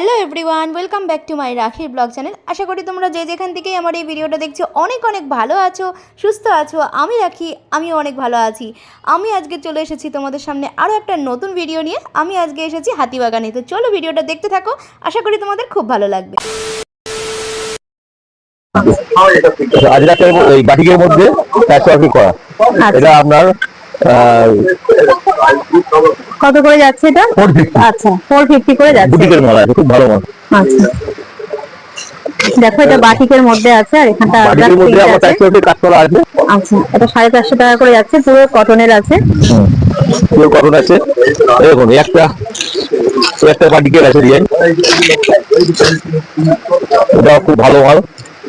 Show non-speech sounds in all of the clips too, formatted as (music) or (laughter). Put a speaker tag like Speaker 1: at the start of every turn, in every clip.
Speaker 1: Hello everyone welcome back to my রাখির blog channel আশা করি তোমরা যে যেখান থেকেই আমার এই ভিডিওটা দেখছ অনেক অনেক ভালো আছো সুস্থ আছো। আমি রাখি আমিও অনেক ভালো আছি। আমি আজকে চলে এসেছি তোমাদের সামনে আরও একটা নতুন ভিডিও নিয়ে। আমি আজকে এসেছি হাতিবাগানে। তো চলো ভিডিওটা দেখতে থাকো আশা করি তোমাদের খুব ভালো লাগবে।
Speaker 2: আজরাকের এই বাটিকের মধ্যে করা। এটা আপনার
Speaker 3: কত করে যাচ্ছে এটা? আচ্ছা ফোর ফিফটি করে যাচ্ছে।
Speaker 2: বুটিকের মাল আছে খুব ভালো মাল।
Speaker 3: আচ্ছা। দেখো এটা বাটিকের মধ্যে আছে আর এখানটা
Speaker 2: বাটিকের মধ্যে
Speaker 3: print
Speaker 2: আমার
Speaker 3: আছে।
Speaker 2: কাজ করা আছে।
Speaker 3: আচ্ছা এটা সাড়ে চারশো টাকা করে যাচ্ছে পুরো কটনের আছে।
Speaker 2: পুরো কটন আছে। দেখুন একটা একটা বাটিকের আছে ডিজাইন এটা খুব ভালো মাল।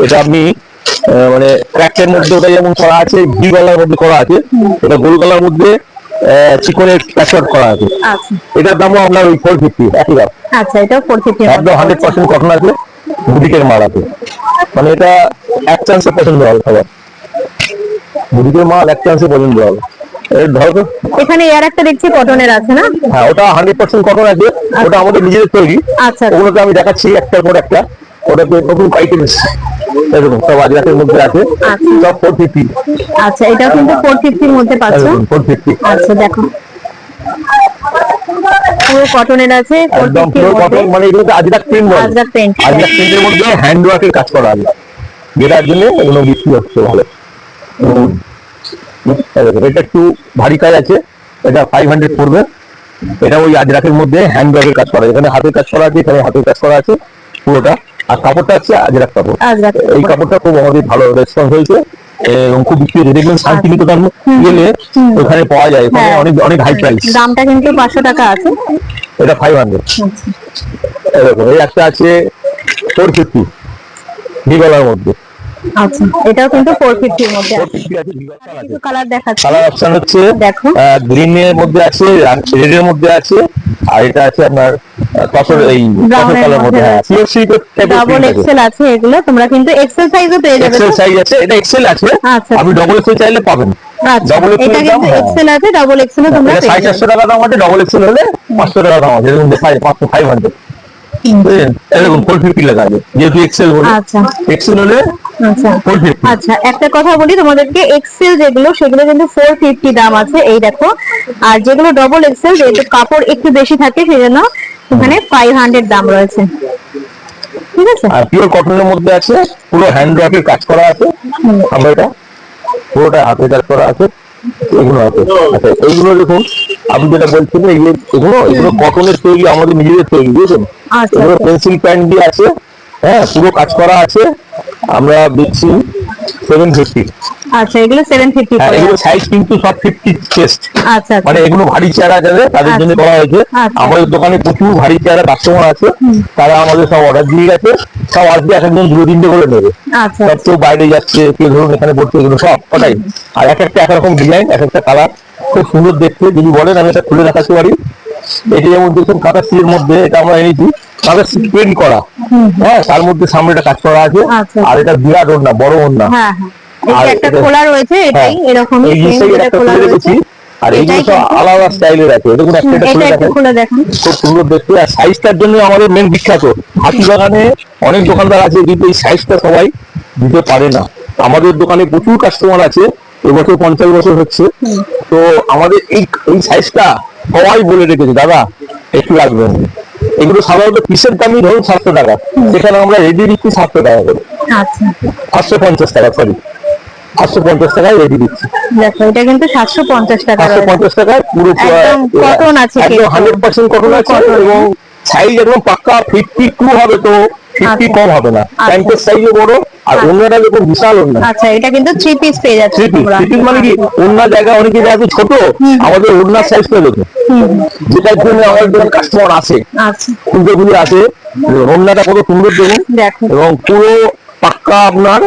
Speaker 2: এটা আপনি মানে ক্র্যাকের মধ্যে ওটা যেমন করা আছে ভি গলার মধ্যে করা আছে। এটা গোল গলার মধ্যে চিকনের করা আছে।
Speaker 3: আচ্ছা।
Speaker 2: এটার দামও আপনার ওই ফোর ফিফটি একই দাম।
Speaker 3: আচ্ছা এটা ফোর ফিফটি
Speaker 2: একদম হান্ড্রেড পার্সেন্ট কটন আছে বুটিকের মাল আছে। মানে এটা এক চান্সে পছন্দ হবে। সবার বুটিকের মাল এক চান্সে পছন্দ হবে।
Speaker 3: এখানে এর একটা দেখছি কটনের আছে না?
Speaker 2: হ্যাঁ ওটা হান্ড্রেড পার্সেন্ট কটন আছে। ওটা আমাদের নিজেদের তৈরি।
Speaker 3: আচ্ছা।
Speaker 2: ওগুলোকে আমি দেখাচ্ছি একটার পর একটা। ওটাতে নতুন এরকম সব মধ্যে আছে
Speaker 3: আচ্ছা।
Speaker 2: সব ফোর ফিফটি
Speaker 3: আচ্ছা এটাও কিন্তু ফোর ফিফটির মধ্যে পাচ্ছ?
Speaker 2: ফোর ফিফটি
Speaker 3: আচ্ছা দেখো। পুরো কটনের আছে ফোর
Speaker 2: একদম পুরো কটন মানে এগুলোতে আজরাক প্রিন্ট বলে
Speaker 3: আজরাক print।
Speaker 2: আজরাক প্রিন্টের মধ্যে হ্যান্ড ওয়ার্কের কাজ করা আছে যেটার জন্য এগুলো বিক্রি হচ্ছে ভালো। এটা একটু ভারী কাজ আছে এটা ফাইভ হান্ড্রেড পড়বে। এটা ওই আজরাকের মধ্যে হ্যান্ড ওয়ার্কের কাজ করা আছে এখানে হাতের কাজ করা আছে এখানে হাতের কাজ করা আছে পুরোটা। আর কাপড়টা হচ্ছে আজরাক কাপড়। এই কাপড়টা খুব আমাদের ভালো রেসপন্স হয়েছে এবং খুব বিক্রি হয়েছে। দেখবেন শান্তিনিকেতন গেলে ওখানে পাওয়া যায় ওখানে
Speaker 3: হ্যাঁ।
Speaker 2: অনেক অনেক হাই প্রাইস
Speaker 3: দামটা কিন্তু পাঁচশো টাকা আছে।
Speaker 2: এটা ফাইভ হান্ড্রেড এরকম এই একটা আছে ফোর ফিফটি ভিগলার মধ্যে।
Speaker 3: আচ্ছা এটাও কিন্তু ফোর ফিফটির মধ্যে আছে।
Speaker 2: আছে আছে
Speaker 3: কিছু কালার দেখাচ্ছি।
Speaker 2: কালার অপশন হচ্ছে
Speaker 3: দেখো।
Speaker 2: গ্রিন এর মধ্যে আছে রেড এর মধ্যে আছে আর এটা আছে আপনার কসর এই
Speaker 3: Brown
Speaker 2: কসর মধ্যে
Speaker 3: মধ্যে
Speaker 2: হ্যাঁ
Speaker 3: আছে।
Speaker 2: পিওর সিল্ক
Speaker 3: ডাবল এক্সেল আছে। এগুলো তোমরা কিন্তু এক্সেল সাইজও পেয়ে যাবে
Speaker 2: এক্সেল সাইজ আছে এটা এক্সেল আছে।
Speaker 3: আচ্ছা।
Speaker 2: আপনি ডবল এক্সেল চাইলে পাবেন।
Speaker 3: আচ্ছা
Speaker 2: দাম, হ্যাঁ।
Speaker 3: এক্সেল আছে ডাবল এক্সেলও তোমরা পেয়ে যাবে।
Speaker 2: টাকা দাম আছে ডবল এক্সেল হলে পাঁচশো টাকা দাম আছে। এরকম ফাইভ পাঁচশো ফাইভ হান্ড্রেড এরকম ফোর ফিফটি লেখা আছে যেহেতু এক্সেল
Speaker 3: আচ্ছা।
Speaker 2: এক্সেল হলে
Speaker 3: আচ্ছা। আচ্ছা একটা কথা বলি তোমাদেরকে এক্সেল যেগুলো সেগুলো কিন্তু ফোর ফিফটি দাম আছে এই দেখো। আর যেগুলো ডবল এক্সেল যেহেতু কাপড় একটু বেশি থাকে সেই জন্য এখানে ফাইভ হান্ড্রেড দাম রয়েছে। ঠিক আছে?
Speaker 2: আর পিওর কটনের মধ্যে আছে পুরো হ্যান্ড ওয়ার্কের কাজ করা আছে আমরা এটা পুরোটা হাতে কাজ করা আছে এগুলো আছে। আচ্ছা এইগুলো দেখুন আপনি যেটা বলছেন এগুলো এগুলো কটনের তৈরি আমাদের নিজেদের তৈরি বুঝেছেন?
Speaker 3: আচ্ছা
Speaker 2: এগুলো পেন্সিল প্যান্ট দিয়ে আছে হ্যাঁ পুরো কাজ করা আছে আমরা দিচ্ছি সেভেন ফিফটি
Speaker 3: আচ্ছা এগুলো সেভেন ফিফটি
Speaker 2: হ্যাঁ
Speaker 3: করে
Speaker 2: এগুলো সাইজ কিন্তু সব ফিফটি চেস্ট
Speaker 3: আচ্ছা
Speaker 2: মানে এগুলো ভারী চেহারা যাবে তাদের জন্য করা হয়েছে।
Speaker 3: আচ্ছা।
Speaker 2: আমাদের দোকানে প্রচুর ভারী চেহারা কাস্টমার আছে। তারা আমাদের সব অর্ডার দিয়ে গেছে। সব আসবে এক একজন দুটো তিনটে করে নেবে।
Speaker 3: আচ্ছা।
Speaker 2: সব কেউ বাইরে যাচ্ছে কেউ ধরুন এখানে পড়ছে এগুলো সব ওটাই। আর এক একটা একরকম ডিজাইন এক একটা কালার খুব সুন্দর দেখতে। যদি বলেন আমি এটা খুলে দেখাতে পারি। এটা যেমন দেখুন কাঁথা সিলের মধ্যে এটা আমরা এনেছি। কাঁথা প্রিন্ট করা। হ্যাঁ তার মধ্যে সামনেটা কাজ করা আছে
Speaker 3: আচ্ছা।
Speaker 2: আর এটা বিরাট ওড়না বড় ওড়না।
Speaker 3: হ্যাঁ হ্যাঁ। একটা খোলা রয়েছে এটাই
Speaker 2: হ্যাঁ,
Speaker 3: এরকমই
Speaker 2: এই
Speaker 3: same
Speaker 2: জিনিসটাই
Speaker 3: করে
Speaker 2: একটা
Speaker 3: খোলা রয়েছে।
Speaker 2: আর এইগুলো
Speaker 3: এটাই
Speaker 2: আলাদা স্টাইলের আছে দেখুন একটা এটা খুলে
Speaker 3: এটা একটু
Speaker 2: দেখাই
Speaker 3: খুলে দেখুন।
Speaker 2: খুব সুন্দর দেখতে। আর সাইজটার জন্য আমাদের মেন বিখ্যাত। হাতি বাগানে অনেক দোকানদার আছে কিন্তু এই সাইজটা সবাই দিতে পারে না। আমাদের দোকানে প্রচুর কাস্টমার আছে এবছর পঞ্চাশ বছর হচ্ছে। তো আমাদের এই এই সাইজটা সবাই বলে রেখেছে দাদা একটু লাগবে এগুলো সাধারণত পিসের দামই ধরুন সাতশো টাকা। সেখানে আমরা রেডি দিচ্ছি সাতশো টাকা করে।
Speaker 3: আচ্ছা।
Speaker 2: সাতশো পঞ্চাশ টাকা সরি সাতশো পঞ্চাশ টাকায় রেডি দিচ্ছি।
Speaker 3: এটা কিন্তু সাতশো পঞ্চাশ টাকা
Speaker 2: পঞ্চাশ টাকায় পুরো
Speaker 3: আছে
Speaker 2: একদম হান্ড্রেড পার্সেন্ট কটন আছে এবং সাইজ একদম পাক্কা ফিফটি টু হবে তো ফিফটি
Speaker 3: আচ্ছা।
Speaker 2: কম হবে না। প্যান্টের সাইজও বড় আর
Speaker 3: আচ্ছা।
Speaker 2: অন্যটা দেখুন বিশাল অন্য।
Speaker 3: আচ্ছা এটা কিন্তু থ্রি পিস পেয়ে যাচ্ছে
Speaker 2: থ্রি পিস
Speaker 3: তোমরা।
Speaker 2: থ্রি পিস মানে কি? অন্য জায়গা অনেকে জায়গা ছোট আমাদের ওড়নার সাইজটা দেখুন যেটার জন্য আমাদের কাস্টমার আসে।
Speaker 3: আচ্ছা।
Speaker 2: ফুলকপিগুলি আছে ওড়নাটা কত সুন্দর দেখুন। এবং পুরো পাক্কা আপনার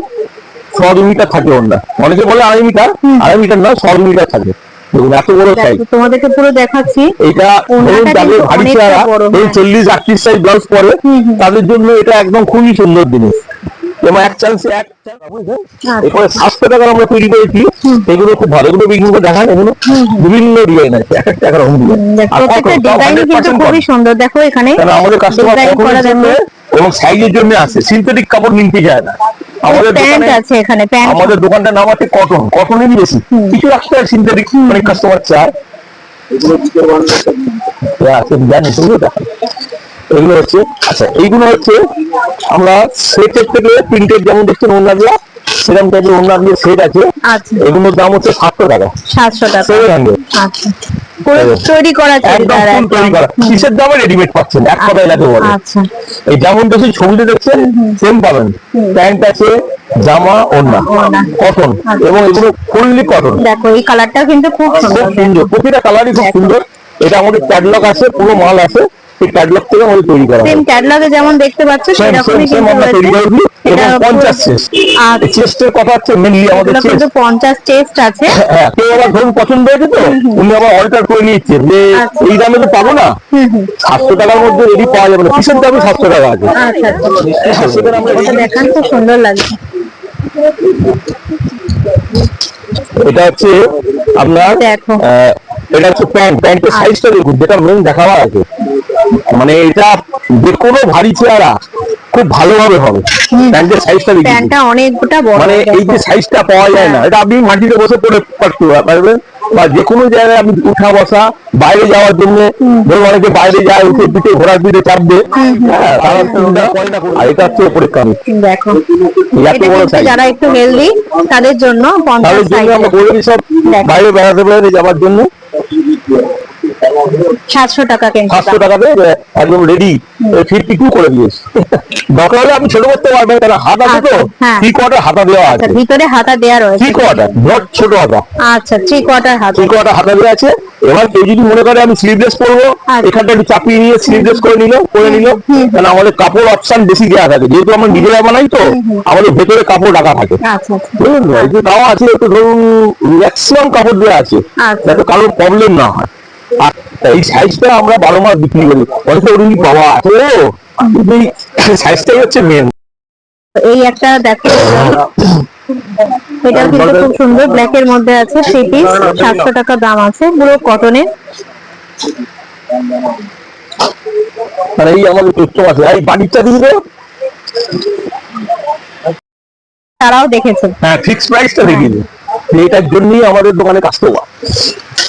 Speaker 2: ছ মিটার থাকে ওড়না অনেকে বলে আড়াই মিটার। আড়াই মিটার না ছ মিটার থাকে। দেখুন এত বড় সাইজ
Speaker 3: তোমাদেরকে পুরো দেখাচ্ছি।
Speaker 2: এটা
Speaker 3: ওড়নাটা
Speaker 2: ধরুন যাদের ভারী চেহারা এই
Speaker 3: হ্যাঁ।
Speaker 2: চল্লিশ আটত্রিশ সাইজ ব্লাউজ পরে। তাদের জন্য এটা একদম খুবই সুন্দর জিনিস। এবং এক চান্সে এক। এরপরে সাতশো টাকার আমরা তৈরি করেছি। এগুলো খুব ভালো এগুলো বিক্রি করে দেখান এগুলো। বিভিন্ন ডিজাইন আছে এক একটা এক ডিজাইন
Speaker 3: দেখ, প্রত্যেকটা ডিজাইন কিন্তু খুবই সুন্দর। দেখো এখানে
Speaker 2: আমাদের কাস্টমার এবং সাইজের জন্য আসে সিনথেটিক কাপড় নিতে যায় না। আমাদের
Speaker 3: প্যান্ট আছে এখানে প্যান্ট।
Speaker 2: আমাদের দোকানটার নাম আছে কটন কটনেরই বেশি। কিছু রাখতে হয় সিনথেটিক অনেক কাস্টমার চায়। এ আছে জানি তুমি এটা এগুলো হচ্ছে আচ্ছা এইগুলো হচ্ছে আমরা সেটের থেকে প্রিন্টেড যেমন দেখছেন ওনাগুলো সেরকম টাইপের সেট আছে।
Speaker 3: আচ্ছা।
Speaker 2: এগুলোর দাম হচ্ছে সাতশো টাকা।
Speaker 3: সাতশো টাকা।
Speaker 2: সেভেন হান্ড্রেড
Speaker 3: আচ্ছা। তৈরি করা
Speaker 2: একদম তৈরি করা। কিসের দামে রেডিমেড পাচ্ছেন? এক কথায় লাগে বলে।
Speaker 3: আচ্ছা।
Speaker 2: এই যেমন ছবিতে দেখছেন সেম পাবেন প্যান্ট আছে জামা ওড়না। কটন এবং এগুলো ফুললি কটন
Speaker 3: দেখো এই কালারটা কিন্তু খুব সুন্দর।
Speaker 2: সুন্দর। প্রতিটা কালারই খুব সুন্দর। এটা আমাদের ক্যাটলগ আছে পুরো মাল আছে। সেই ক্যাটলগ থেকে আমাদের তৈরি করা
Speaker 3: সেম
Speaker 2: হয়।
Speaker 3: ক্যাটালগে যেমন দেখতে পাচ্ছ সেরকমই কিন্তু রয়েছে। এটা
Speaker 2: পঞ্চাশ
Speaker 3: পুরো-
Speaker 2: চেস্ট
Speaker 3: আচ্ছা।
Speaker 2: চেস্টের কথা হচ্ছে মেনলি আমাদের চেস্ট
Speaker 3: পঞ্চাশ চেস্ট আছে।
Speaker 2: হ্যাঁ কেউ আবার ধরুন পছন্দ হয়েছে তো উনি আবার অল্টার করে নিচ্ছে যে
Speaker 3: আচ্ছা।
Speaker 2: এই দামে তো পাবো না।
Speaker 3: হুম হুম।
Speaker 2: সাতশো টাকার মধ্যে রেডি পাওয়া যাবে না। কিসের দামে সাতশো টাকা আছে?
Speaker 3: আচ্ছা আচ্ছা। দেখান খুব সুন্দর লাগছে।
Speaker 2: এটা হচ্ছে আপনার এটা হচ্ছে প্যান্ট। প্যান্টের সাইজটা দেখুন যেটা মেন দেখাবার আছে মানে এটা যে কোনো ভারী চেহারা খুব ভালোভাবে হবে। প্যান্টের সাইজটা
Speaker 3: প্যান্টটা অনেকটা বড়
Speaker 2: মানে এই যে সাইজটা পাওয়া যায় না এটা আপনি মাটিতে বসে পড়ে পারতে পারবেন বা যে কোনো জায়গায় আপনি উঠা বসা বাইরে যাওয়ার জন্য ধরুন অনেকে বাইরে যায় উঠে পিঠে ঘোড়ার পিঠে চাপবে হ্যাঁ। আর এটা হচ্ছে সাইজ
Speaker 3: যারা একটু হেলদি তাদের জন্য
Speaker 2: তাদের জন্য আমরা
Speaker 3: সাইজ
Speaker 2: সব বাইরে বেড়াতে বেড়াতে যাওয়ার জন্য।
Speaker 3: সাতশো টাকা কিন্তু
Speaker 2: সাতশো টাকাতে একদম রেডি টু করে দিয়েছে দরকার হলে আপনি ছোট করতে পারবেন কারণ হাত। থ্রি কোয়ার্টার হাতা দেওয়া
Speaker 3: আচ্ছা
Speaker 2: আছে।
Speaker 3: ভিতরে হাতা দেয়া রয়েছে।
Speaker 2: থ্রি কোয়ার্টার নট ছোট হাতা।
Speaker 3: আচ্ছা থ্রি কোয়ার্টার হাতা।
Speaker 2: থ্রি কোয়ার্টার হাতা দেওয়া আছে। এবার কেউ যদি মনে করে আমি স্লিভলেস করব
Speaker 3: আচ্ছা।
Speaker 2: এখানটা একটু চাপিয়ে নিয়ে স্লিভলেস করে নিল করে নিল কারণ আমাদের কাপড় অপশন বেশি দেওয়া থাকে। যেহেতু আমরা নিজেরা বানাই তো আমাদের ভেতরে কাপড় রাখা থাকে।
Speaker 3: আচ্ছা
Speaker 2: বুঝলেন তো? এই যে দেওয়া আছে একটু ধরুন ম্যাক্সিমাম কাপড় দেওয়া আছে। যাতে কারোর প্রবলেম না হয়। এই সাইজটা আমরা বারো মাস বিক্রি করি। অনেকে ওরকম বাবা এত এই সাইজটাই হচ্ছে মেন
Speaker 3: এই একটা দেখো এটা কিন্তু খুব সুন্দর। ব্ল্যাক এর মধ্যে আছে থ্রি পিস সাতশো টাকা দাম আছে পুরো কটনের
Speaker 2: মানে এই আমাদের কাস্টমার আছে। এই বাড়িটা দিয়ে
Speaker 3: তারাও দেখেছে।
Speaker 2: হ্যাঁ ফিক্স প্রাইসটা দেখিয়ে এটার জন্যই আমাদের দোকানে কাস্টমার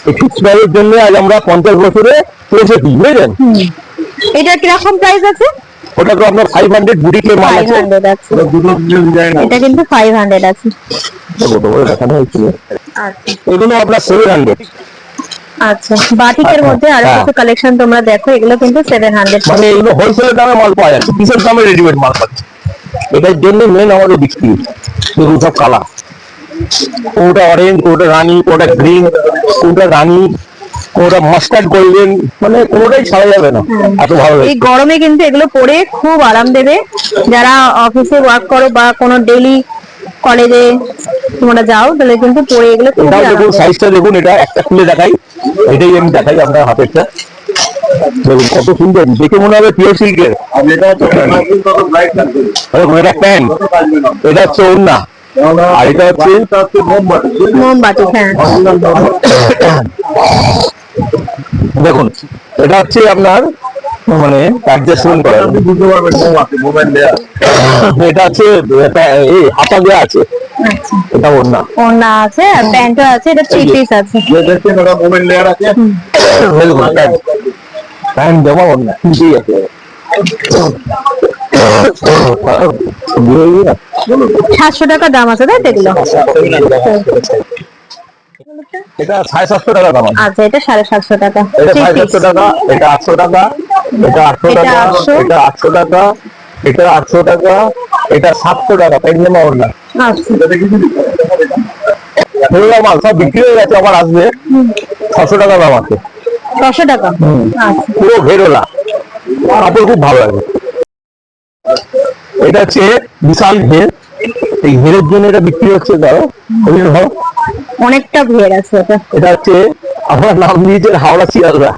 Speaker 2: এই ফিক্স প্রাইসের জন্য আজ আমরা পঞ্চাশ বছরে পৌঁছেছি বুঝলেন?
Speaker 3: এটা কীরকম প্রাইস আছে?
Speaker 2: ওটা তো আপনার ফাইভ হান্ড্রেড বুটিকের মাল আছে।
Speaker 3: এটা কিন্তু ফাইভ হান্ড্রেড আছে। আচ্ছা।
Speaker 2: এগুলো আপনার সেভেন হান্ড্রেড
Speaker 3: আচ্ছা। বাটিকের মধ্যে আরও
Speaker 2: হ্যাঁ।
Speaker 3: কিছু কালেকশন তোমরা দেখো এগুলো কিন্তু সেভেন হান্ড্রেড
Speaker 2: মানে এগুলো দামে মাল পাওয়া যাচ্ছে দামে রেডিমেড মাল পাচ্ছে। এটার জন্য মেন আমাদের বিক্রি। সব কালার কোনটা অরেঞ্জ কোনটা রানী কোনটা গ্রিন কোনটা রানী কোনটা মাস্টার্ড গোল্ডেন মানে কোনোটাই ছাড়া যাবে না। এত ভালো
Speaker 3: এই গরমে কিন্তু এগুলো পরে খুব আরাম দেবে। যারা অফিসে ওয়ার্ক করো বা কোনো ডেইলি কলেজে তোমরা যাও তাহলে কিন্তু পরে এগুলো খুব
Speaker 2: দেখুন সাইজটা দেখুন এটা একটা খুলে দেখাই। এটাই আমি দেখাই আপনার হাতেরটা। দেখুন কত সুন্দর। দেখে মনে হবে পিওর সিল্কের এটা প্যান্ট এটা হচ্ছে ওড়না আর এটা হচ্ছে
Speaker 3: মোমবাতি হ্যাঁ।
Speaker 2: দেখুন এটা হচ্ছে আপনার মানে অ্যাডজাস্টমেন্ট করা। বুঝতে পারবেন এটা এই হাতা দেওয়া আছে।
Speaker 3: আচ্ছা।
Speaker 2: এটা ওড়না।
Speaker 3: ওড়না আছে আর প্যান্টও আছে এটা থ্রি পিস আছে।
Speaker 2: প্যান্ট দেওয়া ওড়না। আছে না?
Speaker 3: সাতশো টাকা দাম আছে তাই এগুলো?
Speaker 2: এটা সাড়ে সাতশো টাকা দাম
Speaker 3: আচ্ছা এটা সাড়ে সাতশো টাকা।
Speaker 2: এটা সাড়ে সাতশো টাকা এটা আটশো টাকা এটা আটশো টাকা
Speaker 3: 800
Speaker 2: এটা আটশো টাকা এটা আটশো টাকা এটা সাতশো টাকা তাই জন্য
Speaker 3: আচ্ছা।
Speaker 2: মাল সব বিক্রি হয়ে গেছে আবার আসবে। ছশো টাকা দাম আছে।
Speaker 3: ছশো টাকা? আচ্ছা।
Speaker 2: পুরো ঘেরোলা। কাপড় খুব ভালো লাগে। এটা হচ্ছে বিশাল ঘের। এই ঘেরের জন্য এটা বিক্রি হচ্ছে ধরো
Speaker 3: অনেকটা ভিড় আছে এটা।
Speaker 2: হচ্ছে আমার নাম দিয়েছে হাওড়া শিয়ালদা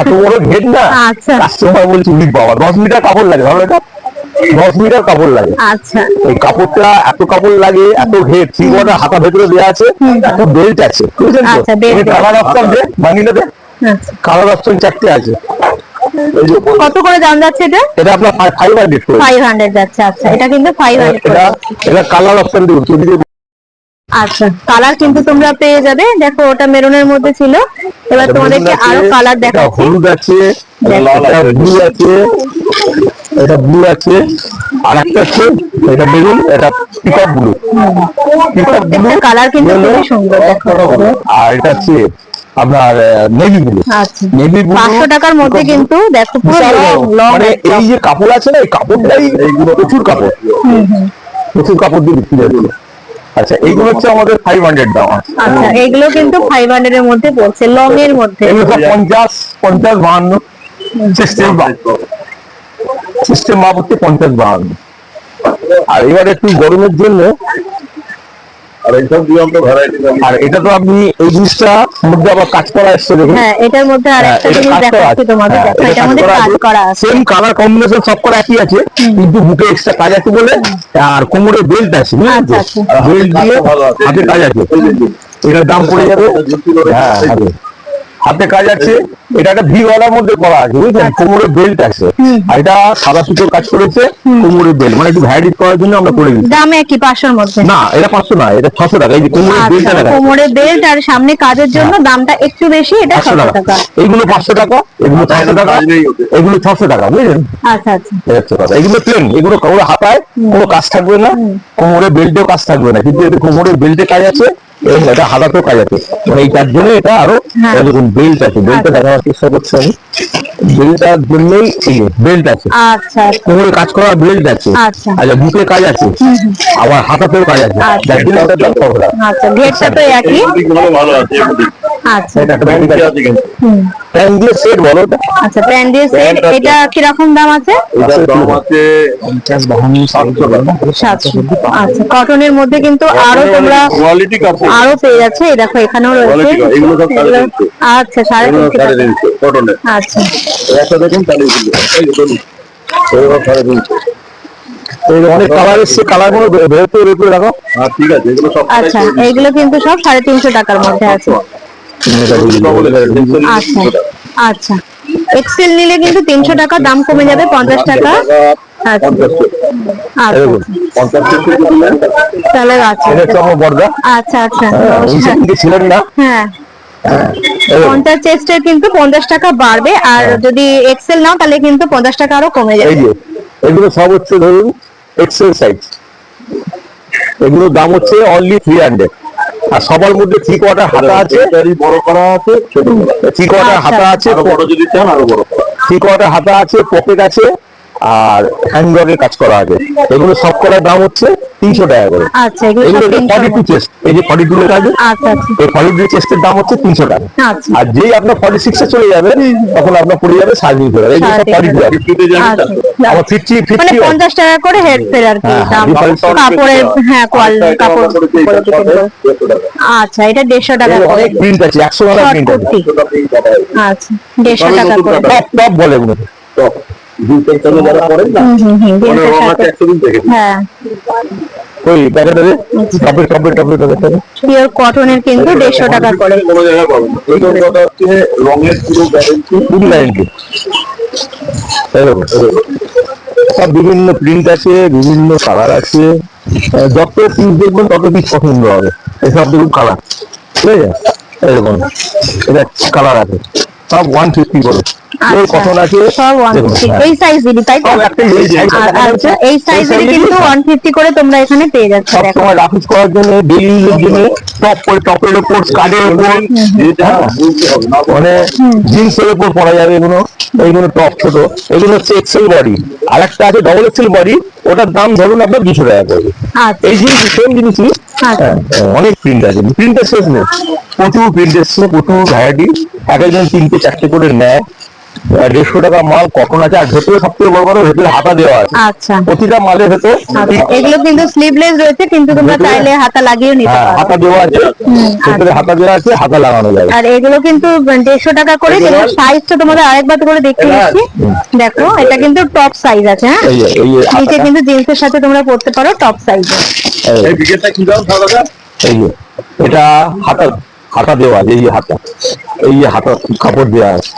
Speaker 2: এত বড় ঘের না?
Speaker 3: আচ্ছা।
Speaker 2: কাস্টমার বলছে উনি বাবা দশ মিটার কাপড় লাগে ভালো এটা? দশ মিটার কাপড় লাগে।
Speaker 3: আচ্ছা।
Speaker 2: এই কাপড়টা এত কাপড় লাগে এত ঘের থ্রি হাতা ভেতরে দেওয়া আছে এত বেল্ট আছে বুঝলেন তো?
Speaker 3: আচ্ছা,
Speaker 2: কালার অপশন দে
Speaker 3: আচ্ছা।
Speaker 2: কালার অপশন চারটে আছে। (laughs)
Speaker 3: কত করে দাম যাচ্ছে এটা?
Speaker 2: এটা আপনার ফাইভ হান্ড্রেড করে
Speaker 3: ফাইভ হান্ড্রেড যাচ্ছে আচ্ছা। এটা কিন্তু ফাইভ হান্ড্রেড
Speaker 2: এটা এটা কালার অপশন দেবো যদি
Speaker 3: আচ্ছা কালার কিন্তু তোমরা পেয়ে যাবে। দেখো ওটা মেরুনের মধ্যে ছিল। এবার তোমাদেরকে আরও কালার দেখাচ্ছি।
Speaker 2: হলুদ আছে
Speaker 3: দেখো।
Speaker 2: এটা ব্লু আছে এটা ব্লু আছে আর একটা আছে এটা বেগুন এটা peacock blue peacock blue
Speaker 3: colour কিন্তু খুবই সুন্দর দেখো।
Speaker 2: আর এটা আছে আপনার নেভি ব্লু নেভি ব্লু
Speaker 3: পাঁচশো টাকার মধ্যে কিন্তু দেখো পুরো লং
Speaker 2: মানে এই যে কাপড় আছে না এই কাপড়টাই এইগুলো প্রচুর কাপড়। প্রচুর কাপড় দিয়ে বিক্রি হচ্ছে আচ্ছা এইগুলো হচ্ছে আমাদের ফাইভ হান্ড্রেড দাম আছে
Speaker 3: আচ্ছা এগুলো কিন্তু ফাইভ হান্ড্রেড এর মধ্যে পড়ছে লং এর মধ্যে।
Speaker 2: এগুলো সব পঞ্চাশ পঞ্চাশ বাহান্ন। সিস্টেম সিস্টেম মাপ হচ্ছে পঞ্চাশ বাহান্ন। আর এবার একটু গরমের জন্য
Speaker 4: আর এইসব দিয়ে আমরা ভ্যারাইটি
Speaker 2: আর এটা তো আপনি এই জিনিসটা মধ্যে আবার কাজ করা এসছে দেখুন।
Speaker 3: হ্যাঁ এটার মধ্যে আর
Speaker 2: হ্যাঁ,
Speaker 3: একটা জিনিস দেখাচ্ছি তোমাদের।
Speaker 2: হ্যাঁ,
Speaker 3: দেখো
Speaker 2: এটা
Speaker 3: এটার কাজ করা আছে।
Speaker 2: সেম কালার কম্বিনেশন সব করা একই আছে কিন্তু বুকে এক্সট্রা কাজ আছে বলে আর কোমরে বেল্ট আছে
Speaker 3: আচ্ছা, আচ্ছা।
Speaker 2: বেল্ট দিয়ে হাতে কাজ আছে। এটার দাম পড়ে যাবে হ্যাঁ হাতে কাজ আছে এটা একটা ভি গলার মধ্যে করা আছে বুঝলেন? কোমরে বেল্ট আছে। আর এটা সাদা সুতোর কাজ করেছে কোমরে বেল্ট মানে একটু ভ্যারাইটি করার জন্য আমরা করে দিচ্ছি।
Speaker 3: দামে কি পাঁচশোর মধ্যে।
Speaker 2: না এটা পাঁচশো না এটা ছশো টাকা। এই যে কোমরে বেল্টটা
Speaker 3: আচ্ছা
Speaker 2: দেখা
Speaker 3: বেল্ট আর সামনে কাজের জন্য দামটা একটু বেশি এটা ছশো
Speaker 2: টাকা। এইগুলো পাঁচশো টাকা এগুলো ছশো টাকা। এগুলো ছশো টাকা বুঝলেন?
Speaker 3: আচ্ছা আচ্ছা।
Speaker 2: কথা। এগুলো প্লেন এগুলো কোমরে হাতায় কোনো কাজ থাকবে না কোমরে বেল্টেও কাজ থাকবে না। কিন্তু এতে কোমরে বেল্টে কাজ আছে এটা হাতাতেও কাজ আছে মানে এই তার জন্য এটা আরও
Speaker 3: হ্যাঁ।
Speaker 2: দেখুন বেল্ট আছে বেল্টটা দেখানোর চেষ্টা করছি আমি বেল্টটার জন্যই বেল্ট আছে
Speaker 3: আচ্ছা
Speaker 2: কোমরে কাজ করার বেল্ট আছে
Speaker 3: আচ্ছা।
Speaker 2: আচ্ছা বুকে কাজ আছে আবার হাতাতেও কাজ আছে
Speaker 3: আচ্ছা।
Speaker 2: যার জন্য।
Speaker 3: আচ্ছা তো একই
Speaker 4: ভালো আছে।
Speaker 3: আচ্ছা।
Speaker 2: এটা দিয়ে সেট বলো
Speaker 3: আচ্ছা দিয়ে সেট দাম আছে?
Speaker 4: দাম আছে
Speaker 3: আচ্ছা কটনের মধ্যে কিন্তু আরও তোমরা
Speaker 4: কোয়ালিটি কাপড়।
Speaker 3: আরও পেয়ে যাচ্ছে। এই দেখো এখানেও রয়েছে।
Speaker 4: এগুলো সব।
Speaker 3: আচ্ছা
Speaker 4: কটনের
Speaker 3: আচ্ছা।
Speaker 4: দেখুন তাহলে এগুলো।
Speaker 2: অনেক কালার এসছে কালারগুলো রাখো
Speaker 4: হ্যাঁ ঠিক আছে এগুলো সব
Speaker 3: আচ্ছা কিন্তু সব সাড়ে তিনশো টাকার মধ্যে আছে। আচ্ছা আচ্ছা এক্সেল নিলে কিন্তু তিনশো টাকা দাম কমে যাবে পঞ্চাশ টাকা। আচ্ছা। আচ্ছা।
Speaker 4: পঞ্চাশ
Speaker 3: আচ্ছা আচ্ছা আচ্ছা।
Speaker 2: হ্যাঁ,
Speaker 3: হ্যাঁ। পঞ্চাশ চেস্টের কিন্তু পঞ্চাশ টাকা বাড়বে আর যদি এক্সেল নাও তাহলে কিন্তু পঞ্চাশ টাকা আরও কমে যাবে।
Speaker 2: এগুলো সব হচ্ছে ধরুন এক্সেল সাইজ এগুলোর দাম হচ্ছে অনলি থ্রি হান্ড্রেড আর সবার মধ্যে থ্রি কোয়ার্টার হাতা আছে
Speaker 4: বড় করা আছে
Speaker 2: থ্রি কোয়ার্টার
Speaker 3: আচ্ছা।
Speaker 2: হাতা আছে
Speaker 4: আরও বড় যদি চান আরও বড়।
Speaker 2: থ্রি কোয়ার্টার হাতা আছে পকেট আছে আর হ্যান্ডব্যাগের কাজ করা আছে এগুলো সব করার দাম হচ্ছে তিনশো টাকা করে।
Speaker 3: আচ্ছা এগুলো
Speaker 2: ফর্টি টু চেস্ট এই যে ফর্টি টু লেখা আছে
Speaker 3: আচ্ছা আচ্ছা।
Speaker 2: এই ফর্টি টু চেস্টের দাম হচ্ছে তিনশো টাকা।
Speaker 3: আচ্ছা।
Speaker 2: আর যেই আপনার ফর্টি সিক্সে চলে যাবে তখন আপনার পড়ে যাবে সাড়ে তিনশো টাকা। এই যে
Speaker 3: সাড়ে
Speaker 2: ফর্টি টু? আমার ফিফটি
Speaker 3: মানে
Speaker 2: ফিফটি
Speaker 3: পঞ্চাশ টাকা করে হেড ফের আর কি
Speaker 2: হ্যাঁ, হ্যাঁ,
Speaker 3: কাপড়ের হ্যাঁ কাপড়। আচ্ছা এটা দেড়শো টাকা করে।
Speaker 2: প্রিন্ট আছে একশো টাকা প্রিন্ট আছে।
Speaker 3: আচ্ছা দেড়শো টাকা করে।
Speaker 2: টপ টপ বলে
Speaker 4: টপ। যারা না,
Speaker 3: হুম
Speaker 4: মনে।
Speaker 3: হ্যাঁ।
Speaker 2: ওই
Speaker 3: পিওর কটনের কিন্তু টাকা করে।
Speaker 4: কোনো জায়গায় পাবেন এই কথাটা হচ্ছে রঙের পুরো গ্যারেন্টি
Speaker 2: পুরো গ্যারেন্টি সব বিভিন্ন প্রিন্ট আছে বিভিন্ন কালার আছে। যত পিস দেখবেন তত পিস পছন্দ হবে। এসব দেখুন কালার ঠিক আছে? এরকম এটা কালার আছে। সব ওয়ান ফিফটি করে।
Speaker 3: আচ্ছা। সব
Speaker 2: দেখুন, হ্যাঁ।
Speaker 3: এই তাই তো। আচ্ছা এই সাইজের কিন্তু
Speaker 2: আছে।
Speaker 3: ওয়ান ফিফটি করে তোমরা এখানে পেয়ে যাচ্ছ দেখো।
Speaker 2: সময় রাফিস করার জন্য ডেইলি ইউজের জন্য টপ করে টপের উপর কার্ডের উপর।
Speaker 4: যেটা বুঝতে হবে না
Speaker 2: মানে জিন্সের উপর পরা যাবে এগুলো এইগুলো টপ ছোট। এগুলো হচ্ছে এক্সেল বডি আর একটা আছে ডবল এক্সেল বডি ওটার দাম ধরুন আপনার দুশো টাকা পড়বে
Speaker 3: আচ্ছা।
Speaker 2: এই জিনিস সেম জিনিসই। হ্যাঁ, অনেক প্রিন্ট আছে। প্রিন্টের শেষ নেই। প্রচুর প্রিন্ট এসছে প্রচুর ভ্যারাইটি এক একজন তিনটে চারটে করে নেয়। দেড়শো টাকা মাল কটন আছে? আর ভেতরে সব থেকে বড় কথা ভেতরে হাতা দেওয়া আছে।
Speaker 3: আচ্ছা।
Speaker 2: প্রতিটা মালের ভেতর
Speaker 3: আচ্ছা। এগুলো কিন্তু স্লিভলেস রয়েছে কিন্তু তোমরা চাইলে হাতা লাগিয়েও নিতে
Speaker 2: হ্যাঁ হাতা দেওয়া আছে। ভেতরে হাতা দেওয়া আছে হাতা লাগানো যাবে।
Speaker 3: আর এগুলো কিন্তু দেড়শো টাকা করে যেগুলো সাইজটা তোমাদের আরেকবার করে দেখতে দিচ্ছি। দেখো এটা কিন্তু টপ সাইজ আছে হ্যাঁ?
Speaker 2: এই যে এই যে
Speaker 3: নিচে কিন্তু জিন্সের সাথে তোমরা পড়তে পারো টপ সাইজে
Speaker 2: এই
Speaker 4: বিকেটটা কি দাম তাহলে
Speaker 2: এই এটা হাতা হাতা দেওয়া আছে এই যে হাতা। এই যে হাতা কাপড় দেওয়া আছে।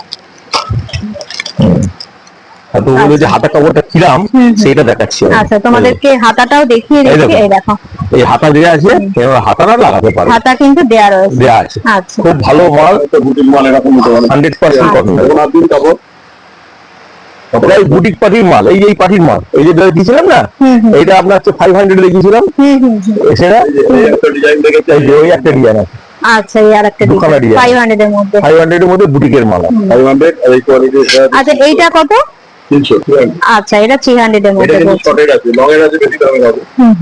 Speaker 2: হুম। আর যে হাতা কাপড়টা কিরাম সেটা দেখাচ্ছি
Speaker 3: আচ্ছা তোমাদেরকে হাতাটাও দেখিয়ে দিচ্ছি এই দেখো।
Speaker 2: এই হাতা দেওয়া আছে এবার হাতাটা লাগাতে পারবে
Speaker 3: হাতা কিন্তু দেয়া রয়েছে।
Speaker 2: দেওয়া আছে।
Speaker 3: আচ্ছা।
Speaker 2: খুব ভালো মাল
Speaker 4: বুটিক মাল এরকম
Speaker 2: কটন
Speaker 4: দিন কাপড়
Speaker 2: পার্টির মাল এই যে এই পার্টির মাল। এই যে দিয়েছিলাম না। এইটা আপনার হচ্ছে ফাইভ হান্ড্রেড
Speaker 3: হুম।
Speaker 2: সেটা?
Speaker 4: যে একটা ডিজাইন দেখেছি।
Speaker 2: এই ওই একটা ডিজাইন আছে।
Speaker 3: আচ্ছা এই আর একটা
Speaker 2: দুখানা
Speaker 3: ফাইভ হান্ড্রেড এর মধ্যে।
Speaker 2: ফাইভ হান্ড্রেডের মধ্যে বুটিকের মাল আছে।
Speaker 4: ফাইভ হান্ড্রেড আর এই কোয়ালিটি
Speaker 3: আচ্ছা এইটা কত?
Speaker 4: তিনশো
Speaker 3: আচ্ছা এটা থ্রি হান্ড্রেড এর মধ্যে
Speaker 4: কিন্তু শর্টের আছে লং এর আছে বেশি দামে হবে।
Speaker 3: হুম।